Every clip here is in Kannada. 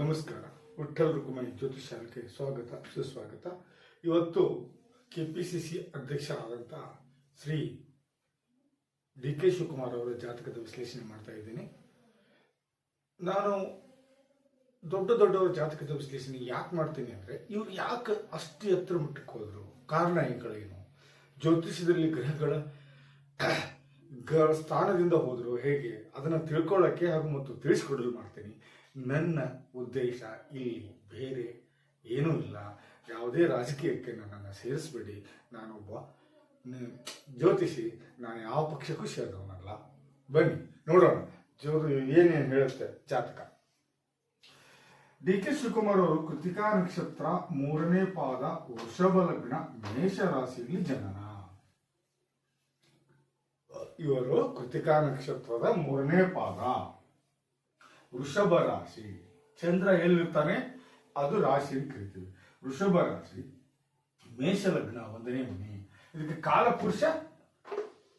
ನಮಸ್ಕಾರ. ವಿಠಲ್ ರುಕುಮಾಯಿ ಜ್ಯೋತಿಷಾಲಕ್ಕೆ ಸ್ವಾಗತ, ಸುಸ್ವಾಗತ. ಇವತ್ತು ಕೆ ಪಿ ಸಿ ಸಿ ಅಧ್ಯಕ್ಷರಾದಂಥ ಶ್ರೀ ಡಿ ಕೆ ಶಿವಕುಮಾರ್ ಅವರ ಜಾತಕದ ವಿಶ್ಲೇಷಣೆ ಮಾಡ್ತಾ ಇದ್ದೀನಿ. ನಾನು ದೊಡ್ಡ ದೊಡ್ಡವರ ಜಾತಕದ ವಿಶ್ಲೇಷಣೆ ಯಾಕೆ ಮಾಡ್ತೀನಿ ಅಂದರೆ, ಇವರು ಯಾಕೆ ಅಷ್ಟು ಎತ್ತರ ಮುಟ್ಟಕ್ಕೆ ಹೋದರು? ಕಾರಣ ಏನು ಜ್ಯೋತಿಷ್ಯದಲ್ಲಿ ಗ್ರಹಗಳ ಸ್ಥಾನದಿಂದ ಹೋದರು ಹೇಗೆ? ಅದನ್ನು ತಿಳ್ಕೊಳ್ಳೋಕ್ಕೆ ಹಾಗೂ ಮತ್ತು ತಿಳಿಸ್ಕೊಡಲು ಮಾಡ್ತೀನಿ. ನನ್ನ ಉದ್ದೇಶ ಇಲ್ಲಿ ಬೇರೆ ಏನೂ ಇಲ್ಲ. ಯಾವುದೇ ರಾಜಕೀಯಕ್ಕೆ ನನ್ನನ್ನು ಸೇರಿಸ್ಬೇಡಿ. ನಾನೊಬ್ಬ ಜ್ಯೋತಿಷಿ. ನಾನು ಯಾವ ಪಕ್ಷಕ್ಕೂ ಸೇರಿದವನಲ್ಲ. ಬನ್ನಿ, ನೋಡೋಣ. ಜೋರು ಏನೇನು ಹೇಳುತ್ತೆ ಜಾತಕ. ಡಿ ಕೆ ಶಿವಕುಮಾರ್ ಅವರು ಕೃತಿಕಾ ನಕ್ಷತ್ರ ಮೂರನೇ ಪಾದ ವೃಷಭ ಲಗ್ನ ಮೇಷ ರಾಶಿಯಲ್ಲಿ ಜನನ. ಇವರು ಕೃತಿಕಾ ನಕ್ಷತ್ರದ ಮೂರನೇ ಪಾದ. ವೃಷಭ ರಾಶಿ. ಚಂದ್ರ ಎಲ್ಲಿರ್ತಾನೆ? ಅದು ರಾಶಿ ಅಂತ ಕರಿತೀವಿ ವೃಷಭ ರಾಶಿ. ಮೇಷ ಲಗ್ನ ಒಂದನೇ ಮನೆ. ಇದಕ್ಕೆ ಕಾಲ ಪುರುಷ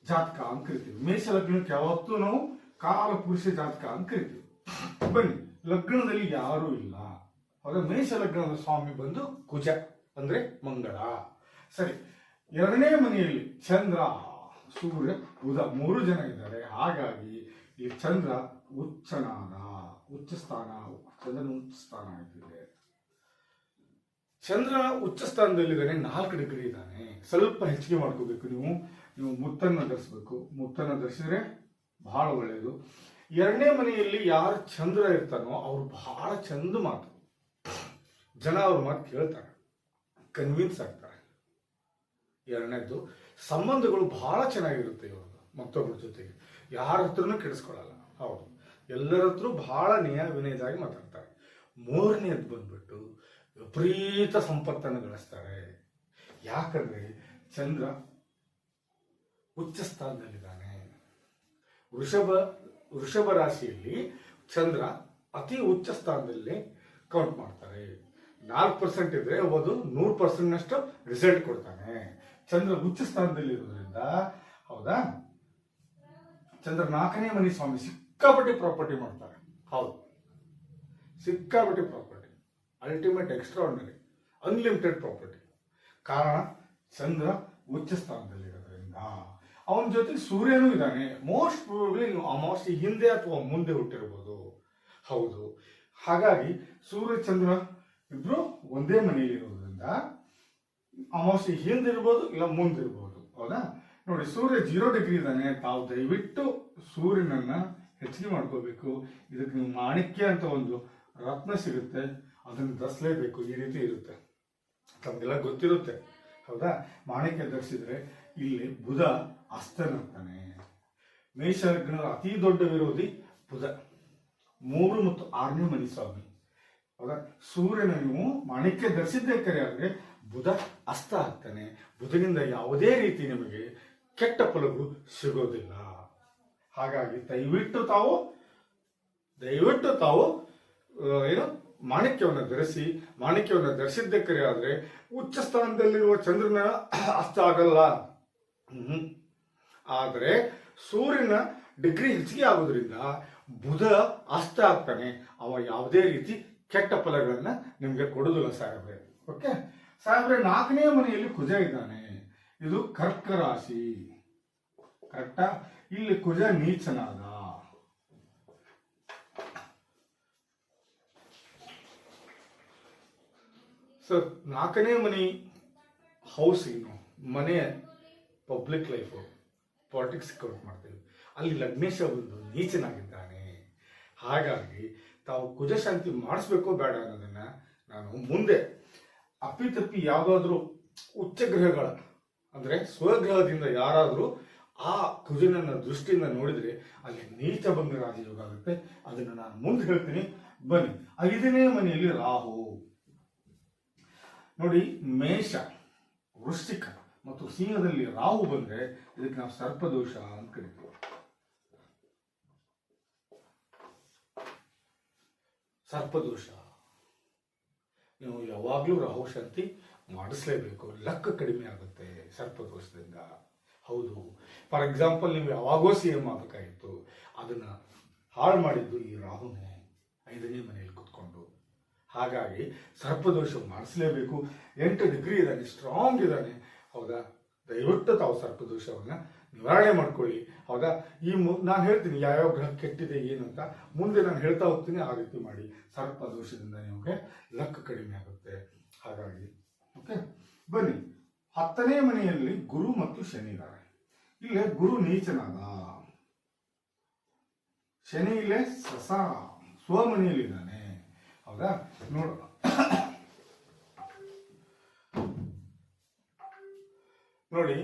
ಜಾತಕ ಅಂತ ಕರಿತೀವಿ. ಮೇಷ ಲಗ್ನಕ್ಕೆ ಯಾವತ್ತೂ ನಾವು ಕಾಲ ಪುರುಷ ಜಾತಕ ಅಂತ ಕರಿತೀವಿ. ಬನ್ನಿ, ಲಗ್ನದಲ್ಲಿ ಯಾರೂ ಇಲ್ಲ. ಹೌದಾ? ಮೇಷ ಲಗ್ನದ ಸ್ವಾಮಿ ಬಂದು ಕುಜ, ಅಂದ್ರೆ ಮಂಗಳ. ಸರಿ, ಎರಡನೇ ಮನೆಯಲ್ಲಿ ಚಂದ್ರ, ಸೂರ್ಯ, ಬುಧ ಮೂರು ಜನ ಇದ್ದಾರೆ. ಹಾಗಾಗಿ ಈ ಚಂದ್ರ ಉಚ್ಚನಾದ ಉಚ್ಚ ಸ್ಥಾನ ಚಂದ್ರನ ಉಚ್ಚ ಸ್ಥಾನ ಆಗಿದೆ ಚಂದ್ರ ಉಚ್ಚ ಸ್ಥಾನದಲ್ಲಿದ್ದಾನೆ ನಾಲ್ಕು ಡಿಗ್ರಿ ಇದ್ದಾನೆ. ಸ್ವಲ್ಪ ಹೆಚ್ಚಿಗೆ ಮಾಡ್ಕೋಬೇಕು ನೀವು. ನೀವು ಮುತ್ತನ್ನು ಧರಿಸ್ಬೇಕು. ಮುತ್ತನ್ನು ಧರಿಸಿದ್ರೆ ಬಹಳ ಒಳ್ಳೆಯದು ಎರಡನೇ ಮನೆಯಲ್ಲಿ ಯಾರು ಚಂದ್ರ ಇರ್ತಾನೋ ಅವ್ರು ಬಹಳ ಚಂದ ಮಾತು. ಜನ ಅವ್ರ ಮಾತು ಕೇಳ್ತಾರೆ. ಕನ್ವಿನ್ಸ್ ಆಗ್ತಾರೆ. ಎರಡನೇದು ಸಂಬಂಧಗಳು ಬಹಳ ಚೆನ್ನಾಗಿರುತ್ತೆ ಇವ್ರದ್ದು ಮತ್ತೊಬ್ಬರ ಜೊತೆಗೆ. ಯಾರ ಹತ್ರನೂ ಕೆಡಿಸ್ಕೊಳ್ಳಲ್ಲ ಹೌದು. ಎಲ್ಲರ ಹತ್ರ ಬಹಳ ನ್ಯಾಯ ವಿನಯದಾಗಿ ಮಾತಾಡ್ತಾರೆ. ಮೂರನೇದು ಬಂದ್ಬಿಟ್ಟು ವಿಪರೀತ ಸಂಪತ್ತನ್ನು ಗಳಿಸ್ತಾರೆ. ಯಾಕಂದ್ರೆ ಚಂದ್ರ ಉಚ್ಚ ಸ್ಥಾನದಲ್ಲಿದ್ದಾನೆ ವೃಷಭ ವೃಷಭ ರಾಶಿಯಲ್ಲಿ ಚಂದ್ರ ಅತಿ ಉಚ್ಚ ಸ್ಥಾನದಲ್ಲಿ ಕೌಂಟ್ ಮಾಡ್ತಾರೆ. ನಾಲ್ಕು ಪರ್ಸೆಂಟ್ ಇದ್ರೆ ಅದು ನೂರು ಪರ್ಸೆಂಟ್ನಷ್ಟು ರಿಸಲ್ಟ್ ಕೊಡ್ತಾನೆ. ಚಂದ್ರ ಉಚ್ಚ ಸ್ಥಾನದಲ್ಲಿರೋದ್ರಿಂದ ಹೌದಾ? ಚಂದ್ರ ನಾಲ್ಕನೇ ಮನೆ ಸ್ವಾಮಿ ಸಿಕ್ಕಾಪಟ್ಟೆ ಪ್ರಾಪರ್ಟಿ ಮಾಡ್ತಾರೆ. ಹೌದು. ಸಿಕ್ಕಾಪಟ್ಟಿ property. Ultimate extraordinary unlimited property ಕಾರಣ, ಚಂದ್ರ ಉಚ್ಚ ಸ್ಥಾನದಲ್ಲಿ ಇರೋದ್ರಿಂದ ಅವನ ಜೊತೆ ಸೂರ್ಯನೂ ಇದ್ದಾನೆ. ಮೋಸ್ಟ್ ಪ್ರಾಬಬ್ಲಿ ನೀವು ಅಮಾವಾಸ್ಯೆ ಹಿಂದೆ ಅಥವಾ ಮುಂದೆ ಹುಟ್ಟಿರ್ಬೋದು. ಹೌದು. ಹಾಗಾಗಿ ಸೂರ್ಯ, ಚಂದ್ರ ಇಬ್ರು ಒಂದೇ ಮನೆಯಲ್ಲಿ ಇರೋದ್ರಿಂದ ಅಮಾವಾಸ್ಯೆ ಹಿಂದಿರ್ಬೋದು ಇಲ್ಲ ಮುಂದಿರ್ಬೋದು ಹೌದಾ? ನೋಡಿ, ಸೂರ್ಯ ಜೀರೋ ಡಿಗ್ರಿ ಇದ್ದಾನೆ. ತಾವು ದಯವಿಟ್ಟು ಸೂರ್ಯನನ್ನ ಹೆಚ್ಚಿಗೆ ಮಾಡ್ಕೋಬೇಕು. ಇದಕ್ಕೆ ನೀವು ಮಾಣಿಕ್ಯ ಅಂತ ಒಂದು ರತ್ನ ಸಿಗುತ್ತೆ. ಅದನ್ನು ಧರಿಸಲೇಬೇಕು. ಈ ರೀತಿ ಇರುತ್ತೆ. ತಮಗೆಲ್ಲ ಗೊತ್ತಿರುತ್ತೆ. ಹೌದಾ? ಮಾಣಿಕ್ಯ ಧರಿಸಿದ್ರೆ ಇಲ್ಲಿ ಬುಧ ಅಸ್ತನಾಗ್ತಾನೆ ಮೇಷ ಲಗ್ನದ ಅತಿ ದೊಡ್ಡ ವಿರೋಧಿ ಬುಧ. ಮೂರು ಮತ್ತು ಆರನೇ ಮನಿ ಸ್ವಾಮಿ ಹೌದಾ? ಸೂರ್ಯನ ನೀವು ಮಾಣಿಕ್ಯ ಧರಿಸಿದ್ದೇ ಕರೆ ಆದರೆ ಬುಧ ಅಸ್ತ ಆಗ್ತಾನೆ. ಬುಧನಿಂದ ಯಾವುದೇ ರೀತಿ ನಿಮಗೆ ಕೆಟ್ಟ ಫಲಗಳು ಸಿಗೋದಿಲ್ಲ. ಹಾಗಾಗಿ ದಯವಿಟ್ಟು ತಾವು ದಯವಿಟ್ಟು ತಾವು ಏನು, ಮಾಣಿಕ್ಯವನ್ನು ಧರಿಸಿ, ಮಾಣಿಕ್ಯವನ್ನು ಧರಿಸಿದ್ದಕ್ಕರೆ ಆದರೆ ಉಚ್ಚ ಸ್ಥಾನದಲ್ಲಿರುವ ಚಂದ್ರನ ಅಸ್ತ ಆಗಲ್ಲ. ಆದರೆ ಸೂರ್ಯನ ಡಿಗ್ರಿ ಹೆಚ್ಚಿಗೆ ಆಗೋದ್ರಿಂದ ಬುಧ ಅಸ್ತ ಆಗ್ತಾನೆ. ಅವ ಯಾವುದೇ ರೀತಿ ಕೆಟ್ಟ ಫಲಗಳನ್ನು ನಿಮಗೆ ಕೊಡೋದಿಲ್ಲ ಸಾಹೇಬ್ರೆ. ಓಕೆ? ಸಾಹೇಬ್ರೆ, ನಾಲ್ಕನೇ ಮನೆಯಲ್ಲಿ ಕುಜ ಇದ್ದಾನೆ. ಇದು ಕರ್ಕ ರಾಶಿ. ಕರೆಕ್ಟಾ? ಇಲ್ಲಿ ಕುಜ ನೀಚನಾದ. ಸರ್, ನಾಲ್ಕನೇ ಮನೆ ಹೌಸ್ ಏನು? ಮನೆ ಪಬ್ಲಿಕ್ ಲೈಫು ಪಾಲಿಟಿಕ್ಸ್ ಕೌಂಟ್ ಮಾಡ್ತೀವಿ. ಅಲ್ಲಿ ಲಗ್ನೇಶ ಬಂದು ನೀಚನಾಗಿದ್ದಾನೆ. ಹಾಗಾಗಿ ತಾವು ಕುಜಶಾಂತಿ ಮಾಡಿಸ್ಬೇಕೋ ಬೇಡ ಅನ್ನೋದನ್ನ ನಾನು ಮುಂದೆ ಅಪ್ಪಿತಪ್ಪಿ ಯಾವುದಾದ್ರೂ ಉಚ್ಚ ಗ್ರಹಗಳ, ಅಂದರೆ ಸ್ವಗ್ರಹದಿಂದ ಯಾರಾದರೂ ಆ ಕುಜನನ್ನ ದೃಷ್ಟಿಯಿಂದ ನೋಡಿದ್ರೆ ಅಲ್ಲಿ ನೀಚ ಬಂದ ರಾಜಯೋಗ ಆಗುತ್ತೆ. ಅದನ್ನು ನಾನು ಮುಂದೆ ಹೇಳ್ತೀನಿ. ಬನ್ನಿ. ಐದನೇ ಮನೆಯಲ್ಲಿ ರಾಹು. ನೋಡಿ, ಮೇಷ, ವೃಶ್ಚಿಕ ಮತ್ತು ಸಿಂಹದಲ್ಲಿ ರಾಹು ಬಂದ್ರೆ ಇದಕ್ಕೆ ನಾವು ಸರ್ಪದೋಷ ಅಂತ ಕರಿತೀವಿ. ಸರ್ಪದೋಷ. ನೀವು ಯಾವಾಗಲೂ ರಾಹು ಶಾಂತಿ ಮಾಡಿಸ್ಲೇಬೇಕು. ಲಕ್ಕ ಕಡಿಮೆ ಆಗುತ್ತೆ ಸರ್ಪದೋಷದಿಂದ. ಹೌದು. ಫಾರ್ ಎಕ್ಸಾಂಪಲ್ ನೀವು ಯಾವಾಗೋ ಸಿ ಎಂ ಆಗಬೇಕಾಗಿತ್ತು, ಅದನ್ನು ಹಾಳು ಮಾಡಿದ್ದು ಈ ರಾಹುನೇ, ಐದನೇ ಮನೆಯಲ್ಲಿ ಕುತ್ಕೊಂಡು. ಹಾಗಾಗಿ ಸರ್ಪದೋಷ ಮಾಡಿಸಲೇಬೇಕು. ಎಂಟು ಡಿಗ್ರಿ ಇದ್ದಾನೆ ಸ್ಟ್ರಾಂಗ್ ಇದ್ದಾನೆ. ಹೌದಾ? ದಯವಿಟ್ಟು ತಾವು ಸರ್ಪದೋಷವನ್ನು ನಿವಾರಣೆ ಮಾಡ್ಕೊಳ್ಳಿ. ಹೌದಾ? ಈ ಮು, ನಾನು ಹೇಳ್ತೀನಿ, ಯಾವ್ಯಾವ ಗ್ರಹ ಕೆಟ್ಟಿದೆ, ಏನು ಅಂತ ಮುಂದೆ ನಾನು ಹೇಳ್ತಾ ಹೋಗ್ತೀನಿ, ಆ ರೀತಿ ಮಾಡಿ. ಸರ್ಪದೋಷದಿಂದ ನಿಮಗೆ ಲಕ್ ಕಡಿಮೆ ಆಗುತ್ತೆ. ಹಾಗಾಗಿ ಓಕೆ ಬನ್ನಿ. ಹತ್ತನೇ ಮನೆಯಲ್ಲಿ ಗುರು ಮತ್ತು ಶನಿ ಇದ್ದಾರೆ ಇಲ್ಲೇ ಗುರು ನೀಚನಾದ. ಶನಿ ಇಲ್ಲೇ ಸಸ ಸ್ವಮನೆಯಲ್ಲಿದ್ದಾನೆ ಹೌದಾ? ನೋಡೋಣ. ನೋಡಿ,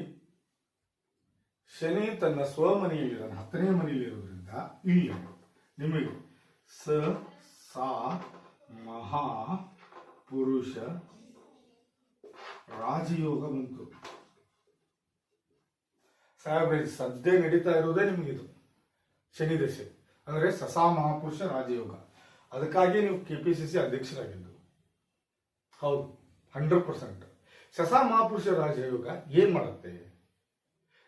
ಶನಿ ತನ್ನ ಸ್ವಮನೆಯಲ್ಲಿದ್ದಾನೆ ಹತ್ತನೇ ಮನೆಯಲ್ಲಿರೋದ್ರಿಂದ ಇಲ್ಲಿ ನಿಮಗೆ ಸ, ಸಾ, ಮಹಾ, ಪುರುಷ ರಾಜಯೋಗ ಉಂಟು ಸಾಹೇಬ್ರೆ ಸದ್ಯ ನಡೀತಾ ಇರೋದೇ ನಿಮಗಿದು ಶನಿ ದಶೆ. ಅಂದರೆ ಸಸಾ ಮಹಾಪುರುಷ ರಾಜಯೋಗ. ಅದಕ್ಕಾಗಿ ನೀವು ಕೆ ಪಿ ಸಿ ಸಿ ಅಧ್ಯಕ್ಷರಾಗಿದ್ದು. ಹೌದು ಹಂಡ್ರೆಡ್ ಪರ್ಸೆಂಟ್ ಸಸಾ ಮಹಾಪುರುಷ ರಾಜಯೋಗ ಏನ್ ಮಾಡುತ್ತೆ?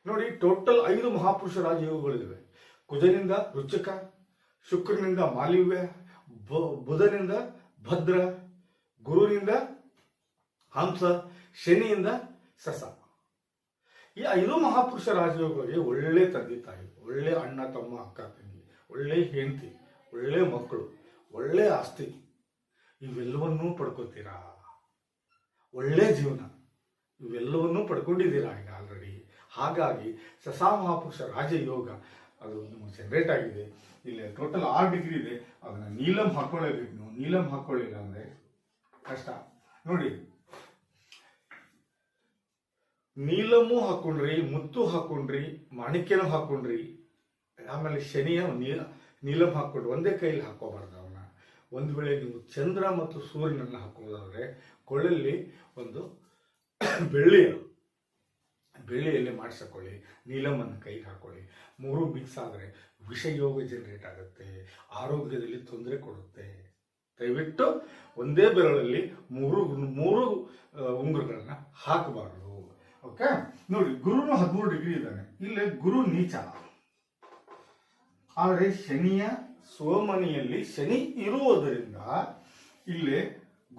ನೋಡಿ ಟೋಟಲ್ ಐದು ಮಹಾಪುರುಷ ರಾಜಯೋಗಗಳಿವೆ. ಕುಜನಿಂದ ರುಚಕ, ಶುಕ್ರನಿಂದ ಮಾಲಿವ್ಯ ಬುಧನಿಂದ ಭದ್ರ ಗುರುವಿನಿಂದ ಹಂಸ ಶನಿಯಿಂದ ಸಸ ಈ ಐದು ಮಹಾಪುರುಷ ರಾಜಯೋಗಗಳಿಗೆ ಒಳ್ಳೆ ತಂದೆ ತಾಯಿ, ಒಳ್ಳೆ ಅಣ್ಣ, ತಮ್ಮ, ಅಕ್ಕ, ತಂಗಿ, ಒಳ್ಳೆ ಹೆಂಡತಿ, ಒಳ್ಳೆ ಮಕ್ಕಳು, ಒಳ್ಳೆ ಆಸ್ತಿ, ಇವೆಲ್ಲವನ್ನೂ ಪಡ್ಕೋತೀರಾ? ಒಳ್ಳೆ ಜೀವನ, ಇವೆಲ್ಲವನ್ನೂ ಪಡ್ಕೊಂಡಿದ್ದೀರಾ ಈಗ ಆಲ್ರೆಡಿ ಹಾಗಾಗಿ ಸಸಾ ಮಹಾಪುರುಷ ರಾಜಯೋಗ ಅದು ನಿಮಗೆ ಜನರೇಟ್ ಆಗಿದೆ. ಇಲ್ಲಿ ಟೋಟಲ್ ಆರು ಡಿಗ್ರಿ ಇದೆ. ಅದನ್ನ ನೀಲಂ ಹಾಕೊಳ್ಳೇಬೇಕು ನೀವು. ನೀಲಂ ಹಾಕೊಳ್ಳಿಲ್ಲ ಅಂದರೆ ಕಷ್ಟ. ನೋಡಿ ನೀಲಮು ಹಾಕೊಂಡ್ರಿ, ಮುತ್ತು ಹಾಕೊಂಡ್ರಿ, ಮಾಣಿಕ್ಯನೂ ಹಾಕೊಂಡ್ರಿ, ಆಮೇಲೆ ಶನಿಯ ನೀಲ ನೀಲಮ್ ಹಾಕೊಂಡ್ರಿ ಒಂದೇ ಕೈಯಲ್ಲಿ ಹಾಕೋಬಾರ್ದು ಅವನ್ನ. ಒಂದು ವೇಳೆ ನೀವು ಚಂದ್ರ ಮತ್ತು ಸೂರ್ಯನನ್ನು ಹಾಕೋದಾದ್ರೆ ಕೊಳ್ಳಲ್ಲಿ ಒಂದು ಬೆಳ್ಳಿಯ ಬೆಳ್ಳಿಯಲ್ಲಿ ಮಾಡಿಸ್ಕೊಳ್ಳಿ, ನೀಲಮನ್ನು ಕೈಗೆ ಹಾಕೊಳ್ಳಿ. ಮೂರು ಮಿಕ್ಸ್ ಆದರೆ ವಿಷಯೋಗ ಜನರೇಟ್ ಆಗುತ್ತೆ, ಆರೋಗ್ಯದಲ್ಲಿ ತೊಂದರೆ ಕೊಡುತ್ತೆ. ದಯವಿಟ್ಟು ಒಂದೇ ಬೆರಳಲ್ಲಿ ಮೂರು ಮೂರು ಉಂಗುರಗಳನ್ನ ಹಾಕಬಾರದು. ಓಕೆ ನೋಡಿ, ಗುರುನು ಹದಿಮೂರು ಡಿಗ್ರಿ ಇದ್ದಾನೆ. ಇಲ್ಲಿ ಗುರು ನೀಚ. ಆದರೆ ಶನಿಯ ಸೋಮನಿಯಲ್ಲಿ ಶನಿ ಇರುವುದರಿಂದ ಇಲ್ಲಿ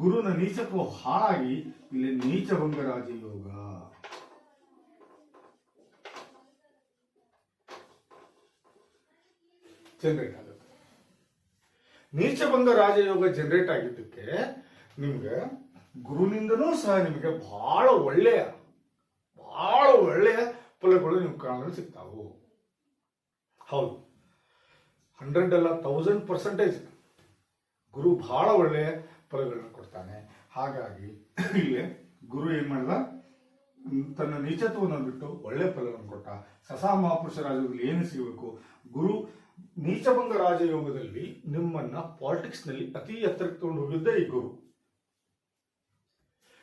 ಗುರುನ ನೀಚತ್ವ ಹಾಳಾಗಿ ಇಲ್ಲಿ ನೀಚಭಂಗ ರಾಜಯೋಗ ಜನರೇಟ್ ಆಗುತ್ತೆ. ನೀಚಭಂಗ ರಾಜಯೋಗ ಜನರೇಟ್ ಆಗಿದ್ದಕ್ಕೆ ನಿಮ್ಗೆ ಗುರುನಿಂದನೂ ಸಹ ನಿಮಗೆ ಬಹಳ ಒಳ್ಳೆಯ ಬಹಳ ಒಳ್ಳೆಯ ಫಲಗಳು ನಿಮ್ಗೆ ಕಾಣಲು ಸಿಗ್ತಾವು. ಹೌದು. ಹಂಡ್ರೆಡ್ ಅಲ್ಲ ತೌಸಂಡ್ ಪರ್ಸೆಂಟೇಜ್ ಗುರು ಬಹಳ ಒಳ್ಳೆಯ ಫಲಗಳನ್ನ ಕೊಡ್ತಾನೆ. ಹಾಗಾಗಿ ಇಲ್ಲಿ ಗುರು ಏನು ಮಾಡಿದ? ತನ್ನ ನೀಚತ್ವವನ್ನು ಬಿಟ್ಟು ಒಳ್ಳೆ ಫಲವನ್ನು ಕೊಟ್ಟ. ಸಸಾ ಮಹಾಪುರುಷ ರಾಜಯೋಗದಲ್ಲಿ ಏನು ಸಿಗಬೇಕು? ಗುರು ನೀಚಭಂಗ ರಾಜಯೋಗದಲ್ಲಿ ನಿಮ್ಮನ್ನ ಪಾಲಿಟಿಕ್ಸ್ನಲ್ಲಿ ಅತಿ ಎತ್ತರಕ್ಕೆ ತಗೊಂಡು ಹೋಗಿದ್ದೇ ಈ ಗುರು.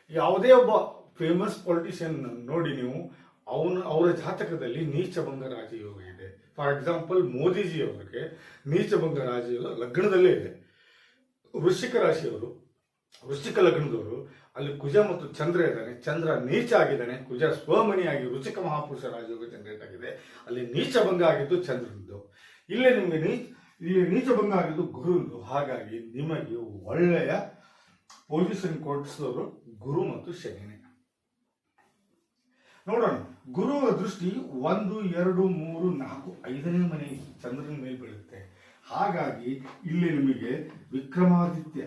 ಯಾವುದೇ ಒಬ್ಬ ಫೇಮಸ್ ಪೊಲಿಟಿಷಿಯನ್ ನೋಡಿ ನೀವು, ಅವನ, ಅವರ ಜಾತಕದಲ್ಲಿ ನೀಚಭಂಗ ರಾಜಯೋಗ ಇದೆ. ಫಾರ್ ಎಕ್ಸಾಂಪಲ್ ಅವರಿಗೆ ನೀಚಭಂಗ ರಾಜಯೋಗ ಲಗ್ನದಲ್ಲೇ ಇದೆ. ವೃಶ್ಚಿಕ ರಾಶಿಯವರು, ವೃಶ್ಚಿಕ ಲಗ್ನದವರು, ಅಲ್ಲಿ ಕುಜ ಮತ್ತು ಚಂದ್ರ ಇದ್ದಾನೆ. ಚಂದ್ರ ನೀಚ ಆಗಿದ್ದಾನೆ. ಕುಜ ಸ್ವಮಣಿಯಾಗಿ ವೃಶ್ಚಿಕ ಮಹಾಪುರುಷ ರಾಜಯೋಗ ಜನರೇಟ್ ಆಗಿದೆ. ಅಲ್ಲಿ ನೀಚಭಂಗ ಆಗಿದ್ದು ಚಂದ್ರನದು ಇಲ್ಲೇ ನಿಮಗೆ ನೀಚ ಇಲ್ಲಿ ನೀಚಭಂಗ ಆಗಿದ್ದು ಗುರುದು ಹಾಗಾಗಿ ನಿಮಗೆ ಒಳ್ಳೆಯ ಪೊಲೀಸರು ಕೋರ್ಟ್ಸ್ ಅವರು ಗುರು ಮತ್ತು ಶನಿನೇ. ನೋಡೋಣ. ಗುರುವ ದೃಷ್ಟಿ ಒಂದು, ಎರಡು, ಮೂರು, ನಾಲ್ಕು, ಐದನೇ ಮನೆ ಚಂದ್ರನ ಮೇಲೆ ಬೀಳುತ್ತೆ. ಹಾಗಾಗಿ ಇಲ್ಲಿ ನಿಮಗೆ ವಿಕ್ರಮಾದಿತ್ಯ.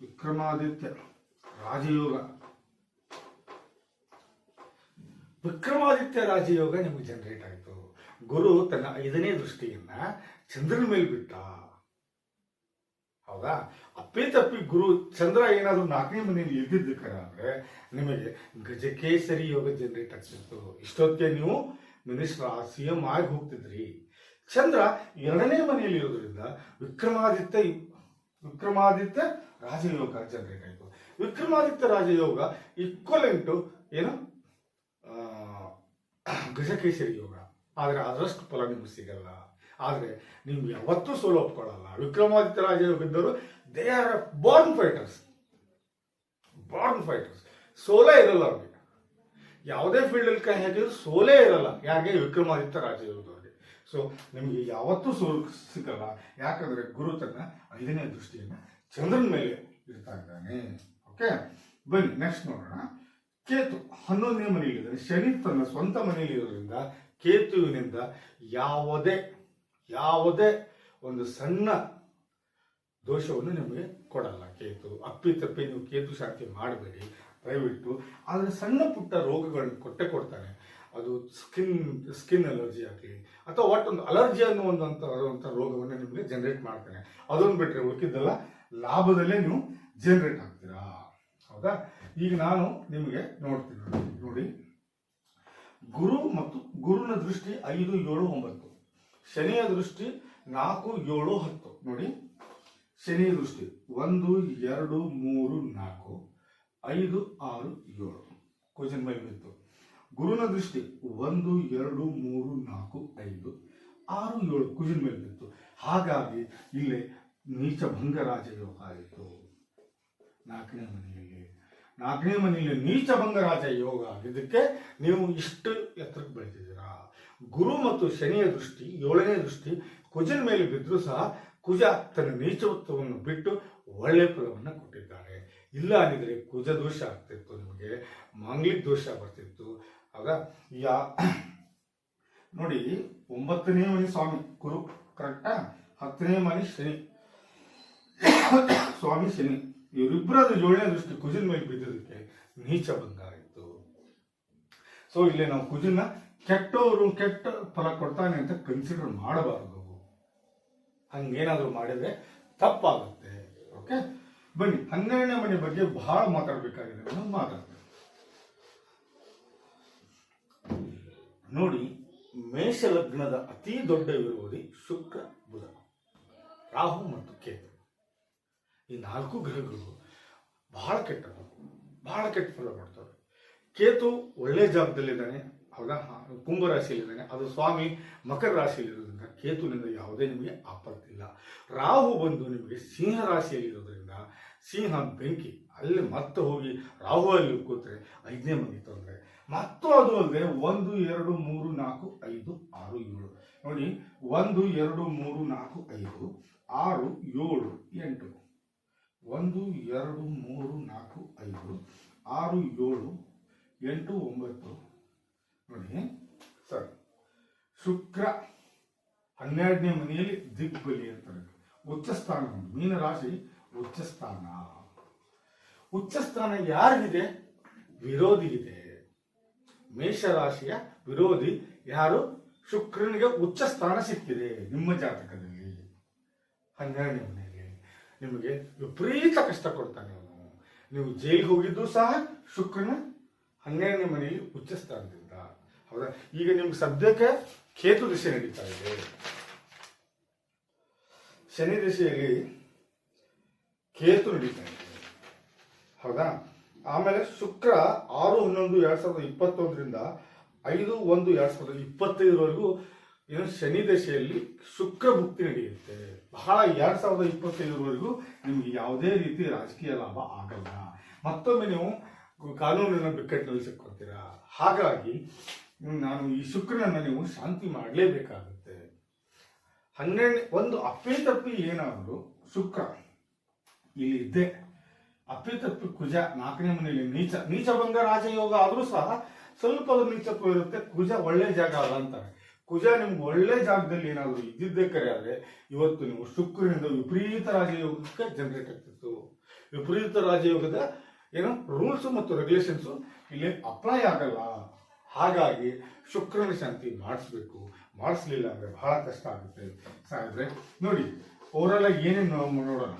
ವಿಕ್ರಮಾದಿತ್ಯ, ರಾಜಯೋಗ. ವಿಕ್ರಮಾದಿತ್ಯ, ರಾಜಯೋಗ ನಿಮಗೆ ಜನರೇಟ್ ಆಯಿತು. ಗುರು ತನ್ನ ಐದನೇ ದೃಷ್ಟಿಯನ್ನ ಚಂದ್ರನ ಮೇಲೆ ಬಿಟ್ಟ. ಹೌದಾ? ಅಪ್ಪಿ ತಪ್ಪಿ ಗುರು ಚಂದ್ರ ಏನಾದರೂ ನಾಲ್ಕನೇ ಮನೆಯಲ್ಲಿ ಇದ್ದಿದ್ದಕ್ಕಾದ್ರೆ ನಿಮಗೆ ಗಜಕೇಸರಿ ಯೋಗ ಜನರೇಟ್ ಆಗ್ತಿತ್ತು. ಇಷ್ಟೊತ್ತಿಗೆ ನೀವು ಮಿನಿಸ್ಟರ್ ಸಿ ಎಂ ಆಗಿ ಹೋಗ್ತಿದ್ರಿ. ಚಂದ್ರ ಎರಡನೇ ಮನೆಯಲ್ಲಿ ಇರೋದ್ರಿಂದ ವಿಕ್ರಮಾದಿತ್ಯ ವಿಕ್ರಮಾದಿತ್ಯ ರಾಜಯೋಗ ಜನರೇಟ್ ಆಯಿತು. ವಿಕ್ರಮಾದಿತ್ಯ ರಾಜಯೋಗ ಈಕ್ವಲೆಂಟು ಏನು? ಗಜಕೇಸರಿ ಯೋಗ. ಆದರೆ ಅದರಷ್ಟು ಫಲ ನಿಮಗೆ ಸಿಗಲ್ಲ. ಆದರೆ ನೀವು ಯಾವತ್ತೂ ಸೋಲು ಒಪ್ಕೊಳ್ಳಲ್ಲ. ವಿಕ್ರಮಾದಿತ್ಯ ರಾಜಯೋಗ ಇದ್ದವರು they are born fighters born fighters ಸೋಲೇ ಇರಲ್ಲ ಅವ್ರಿಗೆ. ಯಾವುದೇ ಫೀಲ್ಡಲ್ಲಿ ಕೈ ಹಾಕಿದ್ರು ಸೋಲೇ ಇರಲ್ಲ. ಯಾಕೆ ವಿಕ್ರಮಾದಿತ್ಯ ರಾಜ ಇರೋದವ್ರಿಗೆ ಸೊ ನಿಮಗೆ ಯಾವತ್ತೂ ಸೋಲು ಸಿಗಲ್ಲ ಯಾಕಂದರೆ ಗುರು ತನ್ನ ಐದನೇ ದೃಷ್ಟಿಯನ್ನು ಚಂದ್ರನ ಮೇಲೆ ಇಡ್ತಾ ಇದ್ದಾನೆ. ಓಕೆ ಬನ್ನಿ ನೆಕ್ಸ್ಟ್ ನೋಡೋಣ. ಕೇತು ಹನ್ನೊಂದನೇ ಮನೆಯಲ್ಲಿದ್ದಾರೆ ಶನಿ ತನ್ನ ಸ್ವಂತ ಮನೆಯಲ್ಲಿ ಇರೋದ್ರಿಂದ ಕೇತುವಿನಿಂದ ಯಾವುದೇ ಯಾವುದೇ ಒಂದು ಸಣ್ಣ ದೋಷವನ್ನು ನಿಮಗೆ ಕೊಡಲ್ಲ. ಕೇತು, ಅಪ್ಪಿ ತಪ್ಪಿ ನೀವು ಕೇತು ಶಾಂತಿ ಮಾಡಬೇಡಿ, ದಯವಿಟ್ಟು. ಆದರೆ ಸಣ್ಣ ಪುಟ್ಟ ರೋಗಗಳನ್ನು ಕೊಟ್ಟೆ ಕೊಡ್ತಾನೆ ಅದು ಸ್ಕಿನ್ ಸ್ಕಿನ್ ಅಲರ್ಜಿ ಆಗಲಿ, ಅಥವಾ ಒಟ್ಟೊಂದು ಅಲರ್ಜಿ ಅನ್ನುವಂಥ ಅಂತ ರೋಗವನ್ನು ನಿಮಗೆ ಜನರೇಟ್ ಮಾಡ್ತಾನೆ. ಅದನ್ನು ಬಿಟ್ಟರೆ ಉಳಿಕಿದ್ದೆಲ್ಲ ಲಾಭದಲ್ಲೇ ನೀವು ಜನರೇಟ್ ಆಗ್ತೀರಾ? ಹೌದಾ? ಈಗ ನಾನು ನಿಮಗೆ ನೋಡ್ತೀನಿ ನೋಡಿ. ನೋಡಿ. ಗುರು ಮತ್ತು ಗುರುನ ದೃಷ್ಟಿ ಐದು ಏಳು ಒಂಬತ್ತು. ಶನಿಯ ದೃಷ್ಟಿ ನಾಲ್ಕು, ಏಳು, ಹತ್ತು. ನೋಡಿ. ಶನಿ ದೃಷ್ಟಿ. ಒಂದು, ಎರಡು, ಮೂರು, ನಾಲ್ಕು, ಐದು, ಆರು, ಏಳು. ಕ್ವಶನ್ ಮೇಲೆ ಬಿತ್ತು ಗುರುನ ದೃಷ್ಟಿ. ಒಂದು, ಎರಡು, ಮೂರು, ನಾಲ್ಕು, ಐದು, ಆರು, ಏಳು. ಕುಜಿನ ಮೇಲೆ ಬಿತ್ತು ಹಾಗಾಗಿ ಇಲ್ಲಿ ನೀಚ ಭಂಗ ರಾಜಯೋಗ ಆಯಿತು ನಾಲ್ಕನೇ ಮನೆಯಲ್ಲಿ. ನಾಲ್ಕನೇ ಮನೆಯಲ್ಲಿ ನೀಚ ಭಂಗ ರಾಜ ಯೋಗ ಆಗಿದ್ದಕ್ಕೆ ನೀವು ಇಷ್ಟು ಎತ್ತರಕ್ಕೆ ಬೆಳೆದಿದ್ದೀರಾ? ಗುರು ಮತ್ತು ಶನಿಯ ದೃಷ್ಟಿ, ಏಳನೇ ದೃಷ್ಟಿ, ಕುಜನ ಮೇಲೆ ಬಿದ್ದರೂ ಸಹ ಕುಜ ತನ್ನ ನೀಚವತ್ವವನ್ನು ಬಿಟ್ಟು ಒಳ್ಳೆ ಫಲವನ್ನು ಕೊಟ್ಟಿದ್ದಾರೆ ಇಲ್ಲ ಅಂದಿದ್ರೆ ಕುಜ ದೋಷ ಆಗ್ತಿತ್ತು ನಿಮಗೆ, ಮಾಂಗ್ಲಿಕ್ ದೋಷ ಬರ್ತಿತ್ತು. ಆಗ ಯಾ ನೋಡಿ, ಒಂಬತ್ತನೇ ಮನೆ ಸ್ವಾಮಿ, ಗುರು ಕರೆಕ್ಟಾ ಹತ್ತನೇ ಮನೆ ಶನಿ. ಸ್ವಾಮಿ ಶನಿ. ಇವರಿಬ್ಬರಾದ ಏಳನೇ ದೃಷ್ಟಿ, ಕುಜನ ಮೇಲೆ ಬಿದ್ದಿದ್ದಕ್ಕೆ ನೀಚ ಬಂದಾಗಿತ್ತು ಸೊ ಇಲ್ಲಿ ನಾವು ಕುಜನ ಕೆಟ್ಟವರು ಕೆಟ್ಟ ಫಲ ಕೊಡ್ತಾನೆ ಅಂತ ಕನ್ಸಿಡರ್ ಮಾಡಬಾರದು. ಹಂಗೇನಾದರೂ ಮಾಡಿದ್ರೆ ತಪ್ಪಾಗುತ್ತೆ. ಓಕೆ ಬನ್ನಿ, ಹನ್ನೆರಡನೇ ಮನೆ ಬಗ್ಗೆ ಬಹಳ ಮಾತಾಡಬೇಕಾಗಿದೆ. ನಾವು ಮಾತಾಡ್ತೇವೆ ನೋಡಿ ಮೇಷ ಲಗ್ನದ ಅತಿ ದೊಡ್ಡ ವಿರೋಧಿ ಶುಕ್ರ, ಬುಧ, ರಾಹು ಮತ್ತು ಕೇತು. ಈ ನಾಲ್ಕು ಗ್ರಹಗಳು ಬಹಳ ಕೆಟ್ಟವು ಬಹಳ ಕೆಟ್ಟ ಫಲ ಕೊಡ್ತವೆ. ಕೇತು ಒಳ್ಳೆ ಜಾಗದಲ್ಲಿದ್ದಾನೆ. ಹೌದಾ? ಕುಂಭರಾಶಿಯಲ್ಲಿದ್ದಾನೆ ಕುಂಭ ರಾಶಿಯಲ್ಲಿದ್ದಾನೆ. ಅದು ಸ್ವಾಮಿ ಮಕರ ರಾಶಿಯಲ್ಲಿರೋದ್ರಿಂದ ಕೇತುವಿನಿಂದ ಯಾವುದೇ ನಿಮಗೆ ಆಪತ್ತಿಲ್ಲ ರಾಹು ಬಂದು ನಿಮಗೆ ಸಿಂಹ ರಾಶಿಯಲ್ಲಿರೋದ್ರಿಂದ ಸಿಂಹ ಬೆಂಕಿ, ಅಲ್ಲಿ ಮತ್ತೆ ಹೋಗಿ ರಾಹು ಅಲ್ಲಿ ಕೂತ್ರೆ ಐದನೇ ಮನೆ ತೊಂದರೆ. ಮತ್ತು ಅದು ಅಲ್ಲದೆ ಒಂದು, ಎರಡು, ಮೂರು, ನಾಲ್ಕು, ಐದು, ಆರು, ಏಳು. ನೋಡಿ, ಒಂದು, ಎರಡು, ಮೂರು, ನಾಲ್ಕು, ಐದು, ಆರು, ಏಳು, ಎಂಟು. ಒಂದು, ಎರಡು, ಮೂರು, ನಾಲ್ಕು, ಐದು, ಆರು, ಏಳು, ಎಂಟು, ಒಂಬತ್ತು ನೋಡಿ. ಸರ್. ಶುಕ್ರ ಹನ್ನೆರಡನೇ ಮನೆಯಲ್ಲಿ ದಿಗ್ಬಲಿ ಅಂತಾರೆ ಉಚ್ಚ ಸ್ಥಾನ. ಮೀನ ರಾಶಿ ಉಚ್ಚ ಸ್ಥಾನ ಉಚ್ಚ ಸ್ಥಾನ ಯಾರಿಗಿದೆ? ವಿರೋಧಿ ಇದೆ ಮೇಷ ರಾಶಿಯ ವಿರೋಧಿ ಯಾರು? ಶುಕ್ರನಿಗೆ ಉಚ್ಚ ಸ್ಥಾನ ಸಿಕ್ಕಿದೆ ನಿಮ್ಮ ಜಾತಕದಲ್ಲಿ. ಹನ್ನೆರಡನೇ ಮನೆಯಲ್ಲಿ. ನಿಮಗೆ ವಿಪರೀತ ಕಷ್ಟ ಕೊಡ್ತಾನೆ ಅವನು. ನೀವು ಜೈಲಿಗೆ ಹೋಗಿದ್ದು ಸಹ ಶುಕ್ರನ ಹನ್ನೆರಡನೇ ಮನೆಯಲ್ಲಿ ಉಚ್ಚ ಸ್ಥಾನದಿಂದ ಹೌದಾ? ಈಗ ನಿಮ್ಗೆ ಸದ್ಯಕ್ಕೆ ಕೇತು ದಿಶೆ ನಡೀತಾ ಇದೆ. ಶನಿ ದಿಶೆಯಲ್ಲಿ ಕೇತು ನಡೀತಾ ಇದೆ. ಹೌದಾ? ಆಮೇಲೆ ಶುಕ್ರ ಆರು ಹನ್ನೊಂದು ಎರಡ್ ಸಾವಿರದ ಇಪ್ಪತ್ತೊಂದರಿಂದ ಐದು ಒಂದು ಎರಡ್ ಸಾವಿರದ ಇಪ್ಪತ್ತೈದರವರೆಗೂ ಏನು ಶನಿ ದಶೆಯಲ್ಲಿ ಶುಕ್ರ ಭುಕ್ತಿ ನಡೆಯುತ್ತೆ. ಬಹಳ ಎರಡ್ ಸಾವಿರದ ಇಪ್ಪತ್ತೈದರವರೆಗೂ ನಿಮ್ಗೆ ಯಾವುದೇ ರೀತಿ ರಾಜಕೀಯ ಲಾಭ ಆಗಲ್ಲ. ಮತ್ತೊಮ್ಮೆ ನೀವು ಕಾನೂನಿನ ಬಿಕ್ಕಟ್ಟಿನಲ್ಲಿ ಸಿಕ್ಕೊಳ್ತೀರಾ ಹಾಗಾಗಿ ನಾನು ಈ ಶುಕ್ರನನ್ನು ನೀವು ಶಾಂತಿ ಮಾಡಲೇಬೇಕಾಗುತ್ತೆ. ಹನ್ನೆರಡು, ಒಂದು ಅಪ್ಪಿ ಏನಾದರೂ ಶುಕ್ರ ಇಲ್ಲಿ ಇದ್ದೆ, ಅಪ್ಪಿ ತಪ್ಪಿ ಕುಜ ನಾಲ್ಕನೇ ಮನೆಯಲ್ಲಿ ನೀಚ ನೀಚ ಭಂಗ ರಾಜಯೋಗ ಆದರೂ ಸಹ ಸ್ವಲ್ಪ ನೀಚತ್ವ ಇರುತ್ತೆ, ಕುಜ ಒಳ್ಳೆ ಜಾಗ ಅಲ್ಲ ಅಂತಾರೆ. ಕುಜ ನಿಮ್ಗೆ ಒಳ್ಳೆ ಜಾಗದಲ್ಲಿ ಏನಾದರೂ ಇದ್ದಿದ್ದೇ ಕರೆ ಆದರೆ ಇವತ್ತು ನೀವು ಶುಕ್ರನಿಂದ ವಿಪರೀತ ರಾಜಯೋಗಕ್ಕೆ ಜನರೇಟ್ ಆಗ್ತಿತ್ತು. ವಿಪರೀತ ರಾಜಯೋಗದ ಏನು ರೂಲ್ಸ್ ಮತ್ತು ರೆಗ್ಯುಲೇಷನ್ಸು ಇಲ್ಲಿ ಅಪ್ಲೈ ಆಗಲ್ಲ. ಹಾಗಾಗಿ ಶುಕ್ರನ ಶಾಂತಿ ಮಾಡಿಸ್ಬೇಕು. ಮಾಡಿಸ್ಲಿಲ್ಲ ಅಂದ್ರೆ ಬಹಳ ಕಷ್ಟ ಆಗುತ್ತೆ ಸಾಯಿದ್ರೆ ನೋಡಿ, ಅವರೆಲ್ಲ ಏನೇನು ನೋಡೋಣ?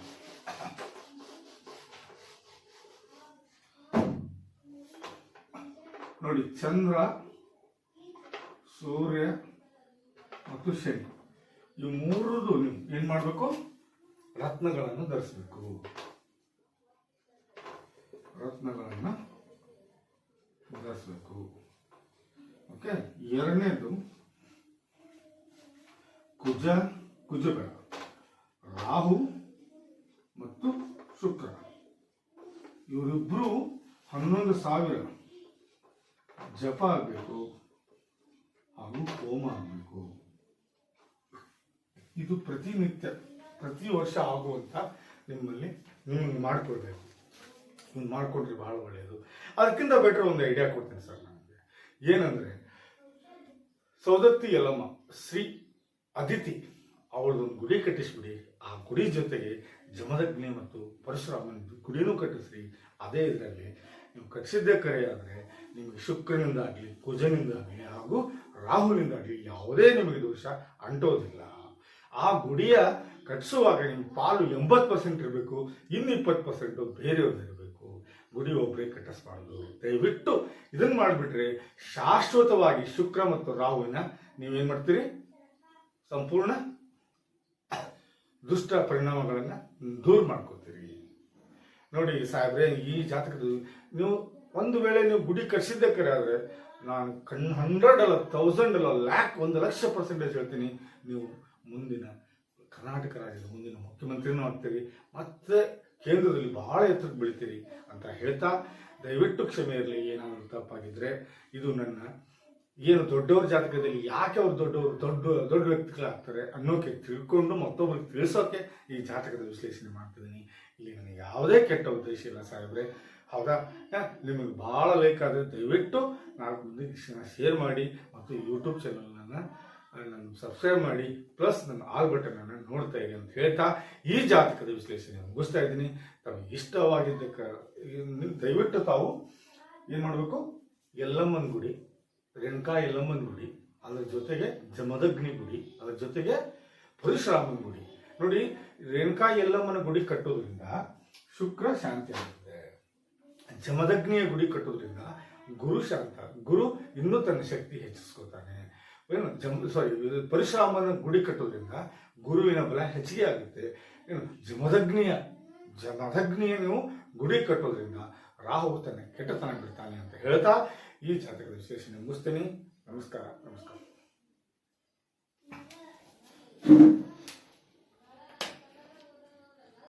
ನೋಡಿ, ಚಂದ್ರ, ಸೂರ್ಯ ಮತ್ತು ಶನಿ. ಈ ಮೂರದು ನೀವು ಏನ್ ಮಾಡಬೇಕು? ರತ್ನಗಳನ್ನು ಧರಿಸಬೇಕು. ರತ್ನಗಳನ್ನು ಧರಿಸಬೇಕು. ಓಕೆ? ಎರಡನೇದು, ಕುಜ, ಕುಜಗಳ. ರಾಹು ಮತ್ತು ಶುಕ್ರ. ಇವರಿಬ್ರು ಹನ್ನೊಂದು ಸಾವಿರ. ಜಪ ಆಗಬೇಕು, ಹಾಗೂ ಹೋಮ ಆಗಬೇಕು. ಇದು ಪ್ರತಿನಿತ್ಯ, ಪ್ರತಿ ವರ್ಷ ಆಗುವಂತ ನಿಮ್ಮಲ್ಲಿ, ನೀವು ಮಾಡ್ಕೊಳ್ಬೇಕು. ನೀವು ಮಾಡಿಕೊಂಡ್ರೆ ಬಹಳ ಒಳ್ಳೆಯದು ಅದಕ್ಕಿಂತ ಬೆಟರ್ ಒಂದು ಐಡಿಯಾ ಕೊಡ್ತೀನಿ ಸರ್ ನನಗೆ. ಏನಂದ್ರೆ ಸೌದತ್ತಿ ಯಲ್ಲಮ್ಮ, ಶ್ರೀ ಅದಿತಿ, ಅವಳದೊಂದು ಗುಡಿ ಕಟ್ಟಿಸ್ಬಿಡಿ. ಆ ಗುಡಿ ಜೊತೆಗೆ ಜಮದಗ್ನಿ ಮತ್ತು ಪರಶುರಾಮನ ಗುಡಿನೂ ಕಟ್ಟಿಸ್ರಿ. ಅದೇ ಇದರಲ್ಲಿ ನೀವು ಕಟ್ಟಿಸಿದ್ದೇ ಕರೆ ಆದರೆ ನಿಮಗೆ ಶುಕ್ರನಿಂದಾಗಲಿ, ಕುಜನಿಂದಾಗಲಿ ಹಾಗೂ ರಾಹುಲಿಂದಾಗಲಿ ಯಾವುದೇ ನಿಮಗೆ ದೋಷ ಅಂಟೋದಿಲ್ಲ. ಆ ಗುಡಿಯ ಕಟ್ಟಿಸುವಾಗ ನಿಮ್ಮ ಪಾಲು ಎಂಬತ್ತು ಪರ್ಸೆಂಟ್ ಇರಬೇಕು ಇನ್ನು ಇಪ್ಪತ್ತು ಪರ್ಸೆಂಟು ಬೇರೆಯವ್ರದ್ದು ಗುಡಿ ಒಬ್ಬರೇ ಕಟ್ಟಿಸ್ಬಾರ್ದು. ದಯವಿಟ್ಟು ಇದನ್ನು ಮಾಡಿಬಿಟ್ರೆ ಶಾಶ್ವತವಾಗಿ ಶುಕ್ರ ಮತ್ತು ರಾಹುವಿನ ನೀವೇನು ಮಾಡ್ತೀರಿ? ಸಂಪೂರ್ಣ ದುಷ್ಟ ಪರಿಣಾಮಗಳನ್ನು ದೂರ ಮಾಡ್ಕೋತೀರಿ. ನೋಡಿ ಸಾಹೇಬ್ರೆ, ಈ ಜಾತಕದ ನೀವು ಒಂದು ವೇಳೆ ನೀವು ಗುಡಿ ಕಟ್ಸಿದ್ದೆ ಕರೆ ಆದರೆ ನಾನು ಕಣ್ ಹಂಡ್ರೆಡ್ ಅಲ್ಲ ತೌಸಂಡ್ ಅಲ್ಲ ಲ್ಯಾಕ್ ಒಂದು ಲಕ್ಷ ಪರ್ಸೆಂಟೇಜ್ ಹೇಳ್ತೀನಿ. ನೀವು ಮುಂದಿನ ಕರ್ನಾಟಕ ರಾಜ್ಯದ ಮುಂದಿನ ಮುಖ್ಯಮಂತ್ರಿನೂ ಆಗ್ತೀರಿ. ಮತ್ತೆ ಕೇಂದ್ರದಲ್ಲಿ ಬಹಳ ಎತ್ತರಕ್ಕೆ ಬೆಳಿತೀರಿ ಅಂತ ಹೇಳ್ತಾ ದಯವಿಟ್ಟು ಕ್ಷಮೆ ಇರಲಿ, ಏನಾದರೂ ತಪ್ಪಾಗಿದ್ರೆ ಇದು ನನ್ನ, ಏನು ದೊಡ್ಡವ್ರ ಜಾತಕದಲ್ಲಿ ಯಾಕೆ ಅವ್ರು ದೊಡ್ಡವರು, ದೊಡ್ಡ ದೊಡ್ಡ ವ್ಯಕ್ತಿಗಳಾಗ್ತಾರೆ ಅನ್ನೋಕೆ ತಿಳ್ಕೊಂಡು ಮತ್ತೊಬ್ಬರಿಗೆ ತಿಳಿಸೋಕೆ ಈ ಜಾತಕದ ವಿಶ್ಲೇಷಣೆ ಮಾಡ್ತಿದ್ದೀನಿ. ಇಲ್ಲಿ ನನಗೆ ಯಾವುದೇ ಕೆಟ್ಟ ಉದ್ದೇಶ ಇಲ್ಲ ಸಾಹೇಬ್ರೆ. ಹೌದಾ? ನಿಮಗೆ ಭಾಳ ಲೈಕ್ ಆದರೆ ದಯವಿಟ್ಟು ನಾಲ್ಕು ಮಂದಿಗೆ ಶೇರ್ ಮಾಡಿ ಮತ್ತು ಯೂಟ್ಯೂಬ್ ಚಾನಲನ್ನು ನನ್ನ ಸಬ್ಸ್ಕ್ರೈಬ್ ಮಾಡಿ ಪ್ಲಸ್ ನನ್ನ ಆಲ್ ಅನ್ನು ನೋಡ್ತಾ ಇರಿ ಅಂತ ಹೇಳ್ತಾ ಈ ಜಾತಕದ ವಿಶ್ಲೇಷಣೆ ಮುಗಿಸ್ತಾ ಇದ್ದೀನಿ. ತಮಗೆ ಇಷ್ಟವಾಗಿದ್ದಕ್ಕೆ ದಯವಿಟ್ಟು ತಾವು ಏನು ಮಾಡಬೇಕು? ಯಲ್ಲಮ್ಮನ ಗುಡಿ, ರೇಣುಕಾ ಯಲ್ಲಮ್ಮನ ಗುಡಿ, ಅದರ ಜೊತೆಗೆ ಜಮದಗ್ನಿ ಗುಡಿ, ಅದರ ಜೊತೆಗೆ ಪರಶುರಾಮನ ಗುಡಿ. ನೋಡಿ, ರೇಣುಕಾ ಯಲ್ಲಮ್ಮನ ಗುಡಿ ಕಟ್ಟೋದ್ರಿಂದ ಶುಕ್ರ ಶಾಂತಿ ಆಗುತ್ತೆ. ಜಮದಗ್ನಿಯ ಗುಡಿ ಕಟ್ಟೋದ್ರಿಂದ ಗುರು ಶಾಂತ, ಗುರು ಇನ್ನೂ ತನ್ನ ಶಕ್ತಿ ಹೆಚ್ಚಿಸ್ಕೊತಾನೆ. ಏನು ಜಮ್ ಸಾರಿ ಪರಶುರಾಮನ ಗುಡಿ ಕಟ್ಟೋದ್ರಿಂದ ಗುರುವಿನ ಬಲ ಹೆಚ್ಚಿಗೆ ಆಗುತ್ತೆ. ಏನು ಜಮದಗ್ನಿಯ ಜಮದಗ್ನಿಯ ನೀವು ಗುಡಿ ಕಟ್ಟೋದ್ರಿಂದ ರಾಹು ತನ್ನ ಕೆಟ್ಟತನ ಬಿಡ್ತಾನೆ ಅಂತ ಹೇಳ್ತಾ ಈ ಜಾತಕದ ವಿಶ್ಲೇಷಣೆ ಮುಗಿಸ್ತೀನಿ. ನಮಸ್ಕಾರ ನಮಸ್ಕಾರ.